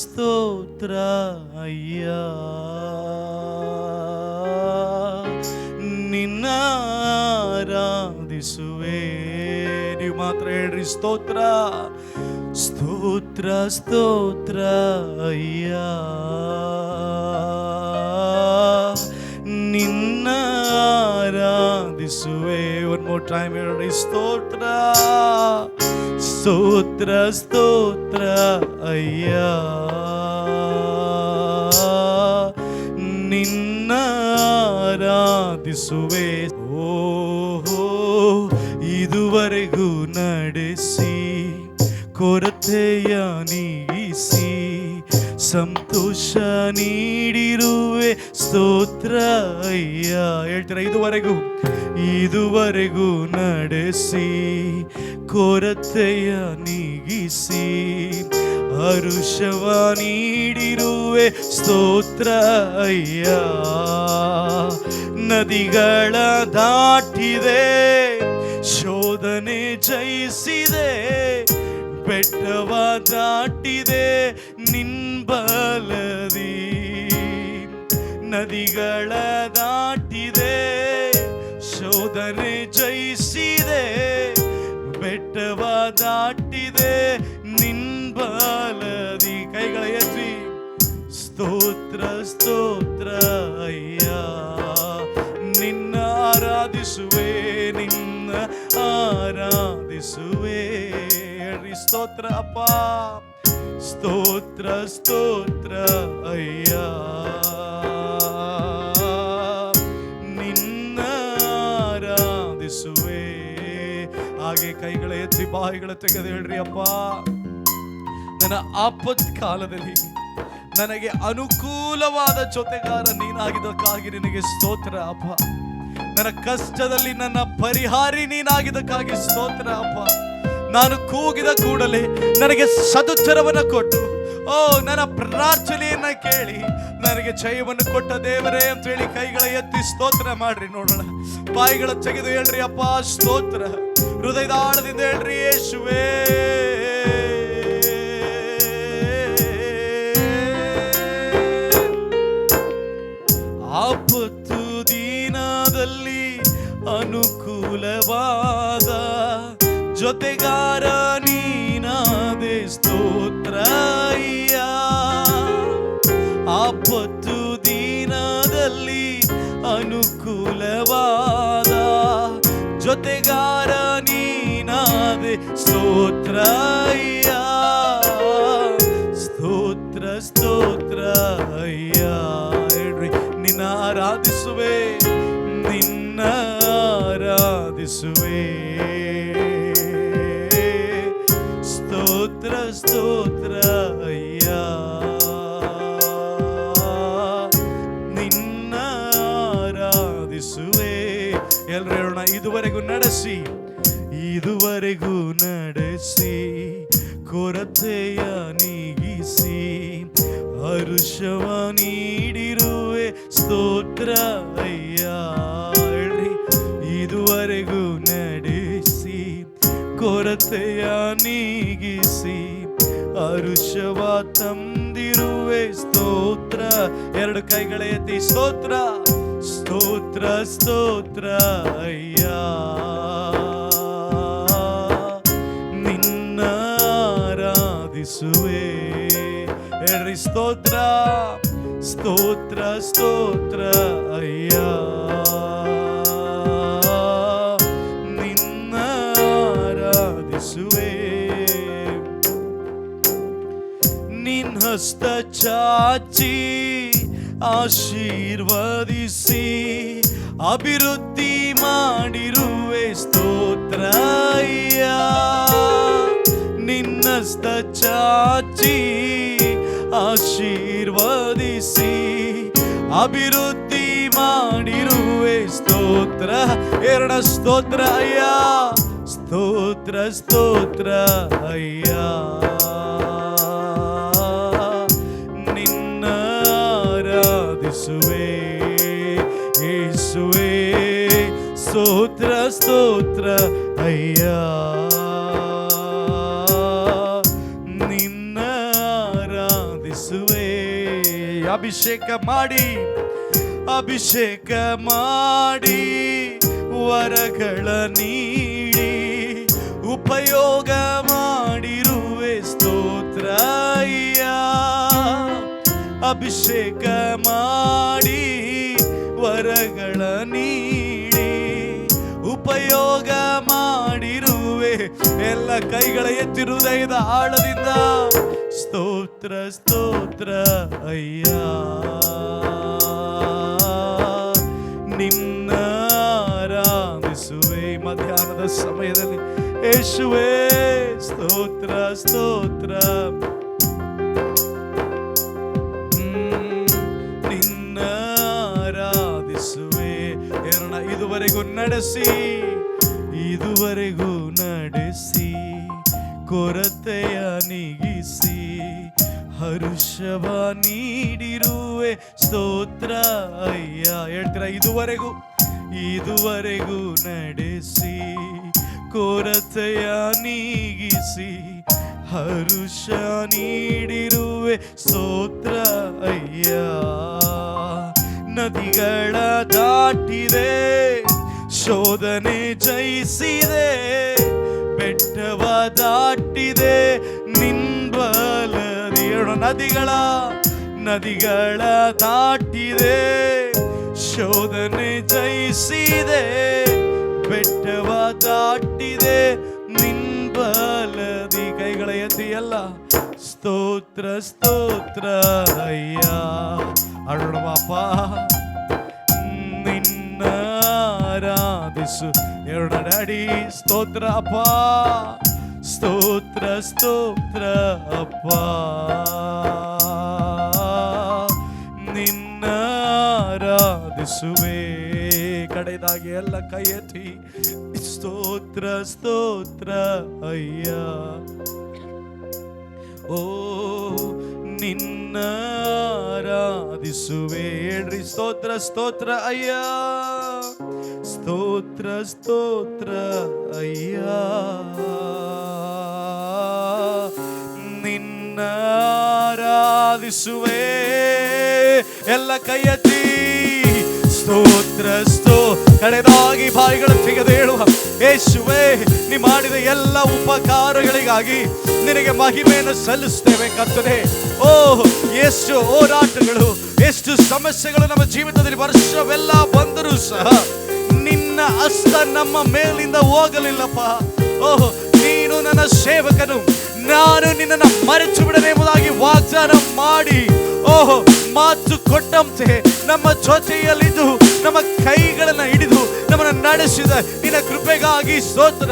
ಸ್ತೋತ್ರ ಅಯ್ಯ ನಿನ್ನ ಆರಾಧಿಸುವೆ ನೀವು ಮಾತ್ರ ಹೇಳ್ರಿ ಸ್ತೋತ್ರ ಸ್ತೋತ್ರ ಸ್ತೋತ್ರ ಅಯ್ಯ ನಿನ್ನ ಆರಾಧಿಸುವೆ ಒನ್ ಮೋರ್ ಟೈಮ್ ಹೇಳ್ರಿ ಸ್ತೋತ್ರ ಸ್ತೋತ್ರ ಸ್ತೋತ್ರ ಅಯ್ಯ ನಿನ್ನ ಆರಾಧಿಸುವೆ ಓಹೋ ಇದುವರೆಗೂ ನಡೆಸಿ ಕೊರತೆಯ ನೀಗಿಸಿ ಸಂತೋಷ ನೀಡಿರುವೆ. ಸ್ತೋತ್ರ, ಅಯ್ಯ. ಹೇಳ್ತೀರಾ, ಇದುವರೆಗೂ ಇದುವರೆಗೂ ನಡೆಸಿ, ಕೊರತೆಯ ನೀಗಿಸಿ, ಹರುಷವ ನೀಡಿರುವೆ. ಸ್ತೋತ್ರ, ಅಯ್ಯ. ನದಿಗಳ ದಾಟಿದೆ. ಬೆಟ್ಟವ ದಾಟಿದೆ ನಿನ್ಬಲದಿ ನದಿಗಳ ದಾಟಿದೆ ಶೋಧನೆ ಜಯಿಸಿದೆ ಬೆಟ್ಟವ ದಾಟಿದೆ ನಿನ್ಬಲದಿ ಕೈಗಳ ಎತ್ತಿ ಸ್ತೋತ್ರ ಸ್ತೋತ್ರ ಅಯ್ಯ ನಿನ್ನ ಆರಾಧಿಸುವೆ ನಿನ್ನ ಆರಾಧಿಸುವೆ ಹೇಳ್ರಿ ಸ್ತೋತ್ರ, ಅಪ್ಪ. ಸ್ತೋತ್ರ ಸ್ತೋತ್ರ, ಅಯ್ಯ. ನಿನ್ನ ಆರಾಧಿಸುವೆ. ಹಾಗೆ ಕೈಗಳ ಎತ್ತಿ, ಬಾಯಿಗಳ ತೆಗೆದು ಹೇಳ್ರಿ, ಅಪ್ಪ. ನನ್ನ ಆಪತ್ ಕಾಲದಲ್ಲಿ ನನಗೆ ಅನುಕೂಲವಾದ ಜೊತೆಗಾರ ನೀನಾಗಿದ್ದಕ್ಕಾಗಿ ನಿನಗೆ ಸ್ತೋತ್ರ, ಅಪ್ಪ. ನನ್ನ ಕಷ್ಟದಲ್ಲಿ ನನ್ನ ಪರಿಹಾರಿ ನೀನಾಗಿದ್ದಕ್ಕಾಗಿ ಸ್ತೋತ್ರ, ಅಪ್ಪ. ನಾನು ಕೂಗಿದ ಕೂಡಲೇ ನನಗೆ ಸದುತ್ತರವನ್ನು ಕೊಟ್ಟು, ಓ, ನನ್ನ ಪ್ರಾರ್ಥನೆಯನ್ನ ಕೇಳಿ ನನಗೆ ಜಯವನ್ನು ಕೊಟ್ಟ ದೇವರೇ ಅಂತ ಹೇಳಿ ಕೈಗಳ ಎತ್ತಿ ಸ್ತೋತ್ರ ಮಾಡ್ರಿ ನೋಡೋಣ. ಬಾಯಿಗಳ ತೆಗೆದು ಹೇಳ್ರಿ, ಅಪ್ಪ, ಸ್ತೋತ್ರ. ಹೃದಯದ ಆಳದಿಂದ ಹೇಳ್ರಿ, ಯೇಸುವೇ. ಸ್ತೋತ್ರ ಸ್ತೋತ್ರ ಸ್ತೋತ್ರ ಅಯ್ಯ ಹೇಳ್ರಿ, ನಿನ್ನ ಆರಾಧಿಸುವೆ ನಿನ್ನ ಆರಾಧಿಸುವೆ. ಸ್ತೋತ್ರ ಸ್ತೋತ್ರ ಅಯ್ಯ ನಿನ್ನ ಆರಾಧಿಸುವೆ. ಎಲ್ರು ಹೇಳೋಣ, ಇದುವರೆಗೂ ನಡೆಸಿ. ಇದುವರೆಗೂ ನಡೆಸಿ, ಕೊರತೆಯ ನೀಗಿಸಿ, ಹರುಷವ ನೀಡಿರುವೆ ಸ್ತೋತ್ರ ಅಯ್ಯ ಇದುವರೆಗೂ ನಡೆಸಿ, ಕೊರತೆಯ ನೀಗಿಸಿ, ಹರುಷವ ತಂದಿರುವೆ ಸ್ತೋತ್ರ. ಎರಡು ಕೈಗಳ ಎತ್ತಿ, ಸ್ತೋತ್ರ ಸ್ತೋತ್ರ ಸ್ತೋತ್ರ ಅಯ್ಯ. ಆರಾಧಿಸುವೆ ಹೇಳ್ರಿ ಸ್ತೋತ್ರ ಸ್ತೋತ್ರ ಸ್ತೋತ್ರ, ಅಯ್ಯ. ನಿನ್ನ ಆರಾಧಿಸುವೆ. ನಿನ್ನ ಹಸ್ತ ಚಾಚಿ, ಆಶೀರ್ವದಿಸಿ, ಅಭಿವೃದ್ಧಿ ಮಾಡಿರುವೆ. ಸ್ತೋತ್ರ. ನಿನ್ನಸ್ತ ಚಾಚಿ ಆಶೀರ್ವದಿಸಿ, ಅಭಿವೃದ್ಧಿ ಮಾಡಿರುವೆ ಸ್ತೋತ್ರ. ಎರಡ ಸ್ತೋತ್ರ, ಅಯ್ಯ. ಸ್ತೋತ್ರ ಸ್ತೋತ್ರ, ಅಯ್ಯ. ನಿನ್ನ ಆರಾಧಿಸುವೆ ಯೇಸುವೆ ಸ್ತೋತ್ರ ಸ್ತೋತ್ರ, ಅಯ್ಯ. ಅಭಿಷೇಕ ಮಾಡಿ ಅಭಿಷೇಕ ಮಾಡಿ, ವರಗಳ ನೀಡಿ, ಉಪಯೋಗ ಮಾಡಿರುವೆ ಸ್ತೋತ್ರ ಅಯ್ಯ. ಅಭಿಷೇಕ ಮಾಡಿ, ವರಗಳ ನೀಡಿ, ಉಪಯೋಗ ಮಾಡಿರುವೆ. ಎಲ್ಲ ಕೈಗಳ ಎತ್ತಿರುವುದೈದ ಆಳದಿಂದ ಸ್ತೋತ್ರ ಸ್ತೋತ್ರ ಅಯ್ಯ ನಿನ್ನ ಆರಾಧಿಸುವೆ ಮಧ್ಯಾಹ್ನದ ಸಮಯದಲ್ಲಿ ಯೇಸುವೆ ಸ್ತೋತ್ರ ಸ್ತೋತ್ರ ಹ್ಮ್, ನಿನ್ನ ಆರಾಧಿಸುವೆ ಎರಣ ಇದುವರೆಗೂ ನಡೆಸಿ ಇದುವರೆಗೂ ನಡೆಸಿ ಕೊರತೆಯ ನೀಗಿಸಿ ಹರುಷವ ನೀಡಿರುವೆ ಸ್ತೋತ್ರ. ಅಯ್ಯ, ಹೇಳ್ತೀರ? ಇದುವರೆಗೂ ಇದುವರೆಗೂ ನಡೆಸಿ, ಕೊರತೆಯ ನೀಗಿಸಿ, ಹರುಷ ನೀಡಿರುವೆ ಸ್ತೋತ್ರ. ಅಯ್ಯ, ನದಿಗಳ ದಾಟಿದೆ, ಶೋಧನೆ ಜಯಿಸಿದೆ, ಬೆಟ್ಟವ ದಾಟಿದೆ ನಿನ್ಬಲದಿ ಹೇಳೋಣ ನದಿಗಳ ನದಿಗಳ ದಾಟಿದೆ. ಶೋಧನೆ ಜಯಿಸಿದೆ, ಬೆಟ್ಟವ ದಾಟಿದೆ. ನಿನ್ಬಲದಿ ಕೈಗಳ ಎತ್ತಿ ಎಲ್ಲ. ಸ್ತೋತ್ರ ಸ್ತೋತ್ರ, ಅಯ್ಯ. ಅರುಣ ಬಾಪ. ನಿನ್ನ ಆರಾಧಿಸು. ಎರಡು ಡ್ಯಾಡಿ ಸ್ತೋತ್ರ ಸ್ತೋತ್ರ, ಅಪ್ಪ. ನಿನ್ನ ಆರಾಧಿಸುವೆ. ಕಡೆದಾಗಿ ಎಲ್ಲ ಕೈಯತಿ ಸ್ತೋತ್ರ ಸ್ತೋತ್ರ, ಅಯ್ಯ. ಓ, ನಿನ್ನ ಆರಾಧಿಸುವೆ. ಹೇಳ್ರಿ, ಸ್ತೋತ್ರ ಸ್ತೋತ್ರ, ಅಯ್ಯ. ಸ್ತೋತ್ರ ಸ್ತೋತ್ರ, ಅಯ್ಯ. ಆರಾಧಿಸುವೆ ಎಲ್ಲ ಕೈಯತಿ ಸ್ತೋತ್ರ, ಸ್ತೋ ಕಡೆದಾಗಿ ಬಾಯಿಗಳು ತೆಗೆದು ಹೇಳುವ ಯೇಸುವೆ ನೀ ಮಾಡಿದ ಎಲ್ಲ ಉಪಕಾರಗಳಿಗಾಗಿ ನಿನಗೆ ಮಹಿಮೆಯನ್ನು ಸಲ್ಲಿಸ್ತೇವೆ ಕತ್ತದೆ ಓ, ಎಷ್ಟು ಹೋರಾಟಗಳು, ಎಷ್ಟು ಸಮಸ್ಯೆಗಳು ನಮ್ಮ ಜೀವಿತದಲ್ಲಿ ವರ್ಷವೆಲ್ಲ ಬಂದರೂ ಸಹ ನಿನ್ನ ಹಸ್ತ ನಮ್ಮ ಮೇಲಿಂದ ಹೋಗಲಿಲ್ಲಪ್ಪ. ಓಹ್, ನೀನು ನನ್ನ ಸೇವಕನು. ನಾನು ನಿನ್ನನ್ನು ಮರೆತು ಬಿಡದೆ ಎಂಬುದಾಗಿ ವಾಗ್ದಾನ ಮಾಡಿ. ಓಹೋ, ಮಾತು ಕೊಟ್ಟಂತೆ ನಮ್ಮ ಜೊತೆಯಲ್ಲಿದ್ದು, ನಮ್ಮ ಕೈಗಳನ್ನು ಹಿಡಿದು ನಮ್ಮನ್ನು ನಡೆಸಿದ ನಿನ್ನ ಕೃಪೆಗಾಗಿ ಸ್ತೋತ್ರ.